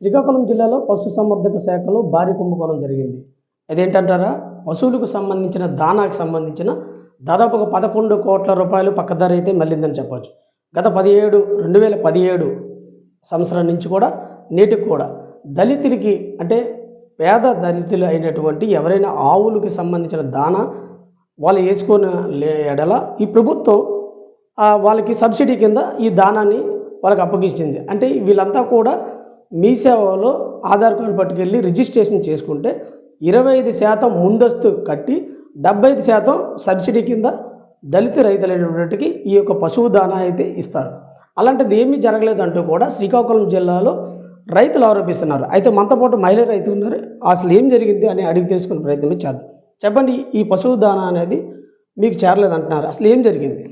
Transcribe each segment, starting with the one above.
శ్రీకాకుళం జిల్లాలో పశుసంవర్ధక శాఖలో భారీ కుంభకోణం జరిగింది. అదేంటంటారా? పశువులకు సంబంధించిన దానాకు సంబంధించిన దాదాపు ఒక పదకొండు కోట్ల రూపాయలు పక్కదారి అయితే మళ్ళిందని చెప్పవచ్చు గత పదిహేడు రెండు వేల పదిహేడు సంవత్సరం నుంచి కూడా నేటికి కూడా దళితులకి అంటే పేద దళితులు అయినటువంటి ఎవరైనా ఆవులకి సంబంధించిన దానా వాళ్ళు వేసుకొని లే- ఎడల ఈ ప్రభుత్వం వాళ్ళకి సబ్సిడీ కింద ఈ దానాన్ని వాళ్ళకి అప్పగించింది. అంటే వీళ్ళంతా కూడా మీ సేవలో ఆధార్ కార్డు పట్టుకెళ్ళి రిజిస్ట్రేషన్ చేసుకుంటే ఇరవై ఐదు శాతం ముందస్తు కట్టి డెబ్బై ఐదు శాతం సబ్సిడీ కింద దళిత రైతులైనటువంటికి ఈ యొక్క పశువు దానా అయితే ఇస్తారు. అలాంటిది ఏమీ జరగలేదంటూ కూడా శ్రీకాకుళం జిల్లాలో రైతులు ఆరోపిస్తున్నారు. అయితే మనతో పాటు మహిళ రైతులు ఉన్నారు. అసలు ఏం జరిగింది అని అడిగి తెలుసుకునే ప్రయత్నం చేద్దాం. చెప్పండి ఈ పశువు దానా అనేది మీకు చేరలేదంటున్నారు. అసలు ఏం జరిగింది?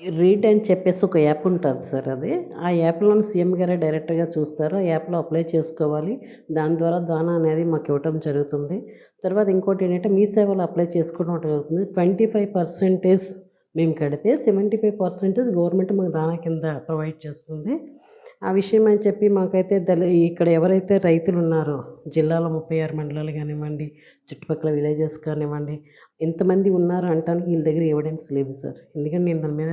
రీట్ అని చెప్పేసి ఒక యాప్ ఉంటుంది సార్ అది. ఆ యాప్లో సీఎం గారే డైరెక్ట్గా చూస్తారు. ఆ యాప్లో అప్లై చేసుకోవాలి. దాని ద్వారా దానా అనేది మాకు ఇవ్వటం జరుగుతుంది. తర్వాత ఇంకోటి ఏంటంటే మీ సేవలో అప్లై చేసుకోవడం ఒకటి జరుగుతుంది. ట్వంటీ ఫైవ్ పర్సెంటేజ్ మేము కడితే సెవెంటీ ఫైవ్ పర్సెంటేజ్ గవర్నమెంట్ మాకు దానా కింద ప్రొవైడ్ చేస్తుంది. ఆ విషయం అని చెప్పి మాకైతే దళి ఇక్కడ ఎవరైతే రైతులు ఉన్నారో జిల్లాలో ముప్పై ఆరు మండలాలు కానివ్వండి చుట్టుపక్కల విలేజెస్ కానివ్వండి ఎంతమంది ఉన్నారు అంటానికి వీళ్ళ దగ్గర ఎవిడెన్స్ లేదు సార్. ఎందుకంటే నేను దాని మీద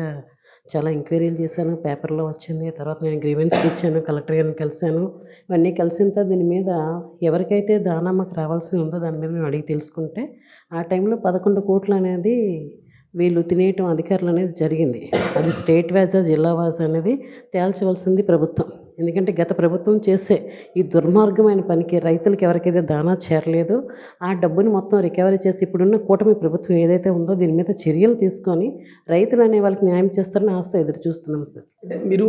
చాలా ఎంక్వైరీలు చేశాను పేపర్లో వచ్చింది తర్వాత నేను గ్రీవెన్స్ ఇచ్చాను కలెక్టర్ గారిని కలిశాను. ఇవన్నీ కలిసిన తర్వాత దీని మీద ఎవరికైతే దానా మాకు రావాల్సి ఉందో దాని మీద మేము అడిగి తెలుసుకుంటే ఆ టైంలో పదకొండు కోట్లు అనేది వీళ్ళు తినేయటం అధికారులు అనేది జరిగింది. అది స్టేట్ వైజా జిల్లా వైజ్ అనేది తేల్చవలసింది ప్రభుత్వం. ఎందుకంటే గత ప్రభుత్వం చేసే ఈ దుర్మార్గమైన పనికి రైతులకు ఎవరికైతే దానా చేరలేదు ఆ డబ్బుని మొత్తం రికవరీ చేసి ఇప్పుడున్న కూటమి ప్రభుత్వం ఏదైతే ఉందో దీని మీద చర్యలు తీసుకొని రైతులు అనే వాళ్ళకి న్యాయం చేస్తారని ఆస్త ఎదురు చూస్తున్నాం సార్. అంటే మీరు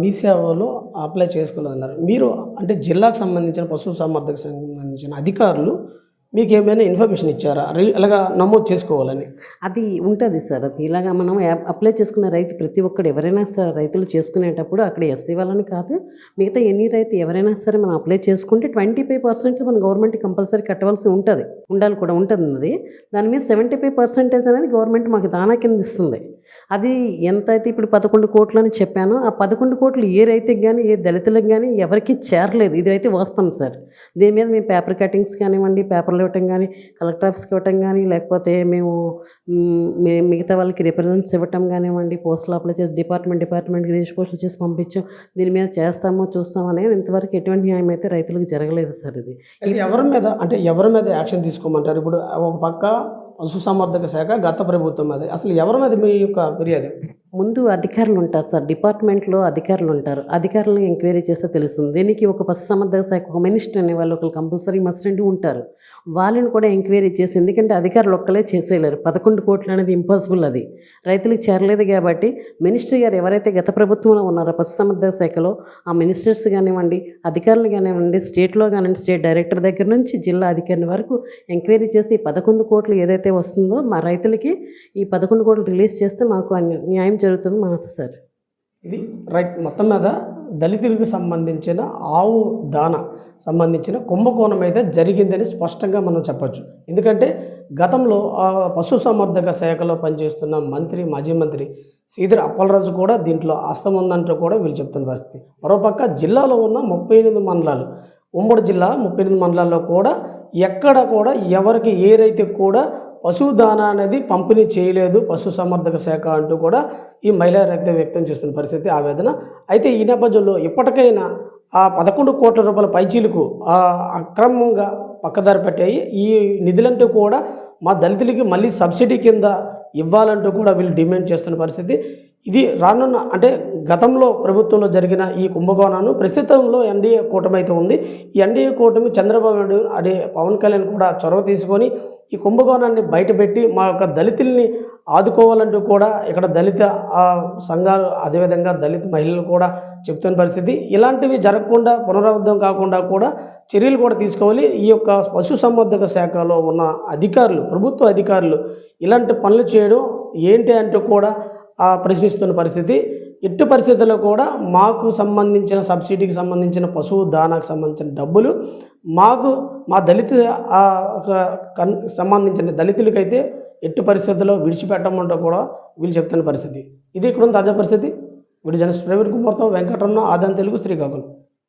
మీ సేవలో అప్లై చేసుకోలేదన్నారు మీరు అంటే జిల్లాకు సంబంధించిన పశు సంవర్ధక సంబంధించిన అధికారులు మీకు ఏమైనా ఇన్ఫర్మేషన్ ఇచ్చారా? అలాగా నమోదు చేసుకోవాలని. అది ఉంటుంది సార్. అది ఇలాగా మనం అప్లై చేసుకున్న రైతు ప్రతి ఒక్కడు ఎవరైనా సరే రైతులు చేసుకునేటప్పుడు అక్కడ ఎస్సీ వాళ్ళని కాదు మిగతా ఎన్ని రైతు ఎవరైనా సరే మనం అప్లై చేసుకుంటే ట్వంటీ ఫైవ్ పర్సెంట్ మన గవర్నమెంట్ కంపల్సరీ కట్టవలసి ఉంటుంది. ఉండాలి కూడా ఉంటుంది అది దాని మీద సెవెంటీ ఫైవ్ పర్సెంటేజ్ అనేది గవర్నమెంట్ మాకు దానా కింద ఇస్తుంది. అది ఎంత అయితే ఇప్పుడు పదకొండు కోట్లు అని చెప్పానో ఆ పదకొండు కోట్లు ఏ రైతుకి కానీ ఏ దళితులకు కానీ ఎవరికి చేరలేదు. ఇది అయితే వాస్తవం సార్. దీని మీద మేము పేపర్ కటింగ్స్ కానివ్వండి పేపర్లు ఇవ్వటం కానీ కలెక్టర్ ఆఫీస్కి ఇవ్వటం కానీ లేకపోతే మేము మేము మిగతా వాళ్ళకి రిప్రజెంట్స్ ఇవ్వటం కానివ్వండి పోస్టులు అప్లై చేసి డిపార్ట్మెంట్ డిపార్ట్మెంట్కి రిజిస్టర్ పోస్టులు చేసి పంపించాం. దీని మీద చేస్తామో చూస్తామో అనేది ఇంతవరకు ఎటువంటి న్యాయం అయితే రైతులకు జరగలేదు సార్ ఇది. ఎవరి మీద అంటే ఎవరి మీద యాక్షన్ తీసుకోమంటారు? ఇప్పుడు ఒక పక్క పశుసంవర్ధక శాఖ గత ప్రభుత్వం మీద అసలు ఎవరి మీద మీ యొక్క ఫిర్యాదు? ముందు అధికారులు ఉంటారు సార్ డిపార్ట్మెంట్లో అధికారులు ఉంటారు అధికారులను ఎంక్వైరీ చేస్తే తెలుస్తుంది. దీనికి ఒక పశు సంవర్ధక శాఖ ఒక మినిస్టర్ అనే వాళ్ళు ఒకరు కంపల్సరీ మస్ట్ ఉంటారు. వాళ్ళని కూడా ఎంక్వైరీ చేసి ఎందుకంటే అధికారులు ఒక్కలే చేసేయలేరు. పదకొండు కోట్లు అనేది ఇంపాసిబుల్ అది. రైతులకు చేరలేదు కాబట్టి మినిస్టర్ గారు ఎవరైతే గత ప్రభుత్వంలో ఉన్నారో పశు సంవర్ధక శాఖలో ఆ మినిస్టర్స్ కానివ్వండి అధికారులు కానివ్వండి స్టేట్లో కానివ్వండి స్టేట్ డైరెక్టర్ దగ్గర నుంచి జిల్లా అధికారిని వరకు ఎంక్వైరీ చేసి ఈ పదకొండు కోట్లు ఏదైతే వస్తుందో మా రైతులకి ఈ పదకొండు కోట్లు రిలీజ్ చేస్తే మాకు న్యాయం జరుగుతుంది మా సార్. ఇది రైట్ మొత్తం మీద దళితులకు సంబంధించిన ఆవు దాన సంబంధించిన కుంభకోణం అయితే జరిగిందని స్పష్టంగా మనం చెప్పచ్చు. ఎందుకంటే గతంలో ఆ పశుసంవర్ధక శాఖలో పనిచేస్తున్న మంత్రి మాజీ మంత్రి శ్రీధర్ అప్పలరాజు కూడా దీంట్లో హస్తం ఉందంటూ కూడా వీళ్ళు చెప్తున్న పరిస్థితి. మరోపక్క జిల్లాలో ఉన్న ముప్పై ఎనిమిది మండలాలు ఉమ్మడి జిల్లా ముప్పై ఎనిమిది మండలాల్లో కూడా ఎక్కడ కూడా ఎవరికి ఏ రైతుకు కూడా పశువు దానా అనేది పంపిణీ చేయలేదు పశు సంవర్ధక శాఖ అంటూ కూడా ఈ మహిళా రక్తం వ్యక్తం చేస్తున్న పరిస్థితి ఆవేదన. అయితే ఈ నేపథ్యంలో ఇప్పటికైనా ఆ పదకొండు కోట్ల రూపాయల పైచీలకు అక్రమంగా పక్కదారి పెట్టాయి. ఈ నిధులంటూ కూడా మా దళితులకి మళ్ళీ సబ్సిడీ కింద ఇవ్వాలంటూ కూడా వీళ్ళు డిమాండ్ చేస్తున్న పరిస్థితి. ఇది రానున్న అంటే గతంలో ప్రభుత్వంలో జరిగిన ఈ కుంభకోణాన్ని ప్రస్తుతంలో ఎన్డీఏ కూటమి అయితే ఉంది. ఈ ఎన్డీఏ కూటమి చంద్రబాబు నాయుడు అదే పవన్ కళ్యాణ్ కూడా చొరవ తీసుకొని ఈ కుంభకోణాన్ని బయటపెట్టి మా యొక్క దళితుల్ని ఆదుకోవాలంటూ కూడా ఇక్కడ దళిత సంఘాలు అదేవిధంగా దళిత మహిళలు కూడా చెప్తున్న పరిస్థితి. ఇలాంటివి జరగకుండా పునరావృతం కాకుండా కూడా చర్యలు కూడా తీసుకోవాలి. ఈ యొక్క పశు సంవర్ధక శాఖలో ఉన్న అధికారులు ప్రభుత్వ అధికారులు ఇలాంటి పనులు చేయడం ఏంటి అంటూ కూడా ప్రశ్నిస్తున్న పరిస్థితి. ఎట్టి పరిస్థితుల్లో కూడా మాకు సంబంధించిన సబ్సిడీకి సంబంధించిన పశువు దానాకు సంబంధించిన డబ్బులు మాకు మా దళిత ఆ, ఒక కన్ సంబంధించిన దళితులకైతే ఎట్టి పరిస్థితుల్లో విడిచిపెట్టమంటూ కూడా వీళ్ళు చెప్తున్న పరిస్థితి. ఇది ఇక్కడ ఉన్న తాజా పరిస్థితి. వీడి జనస్ ప్రవీణ్ కుమార్తో వెంకటరమణ ఆదాన్ తెలుగు శ్రీకాకుళం.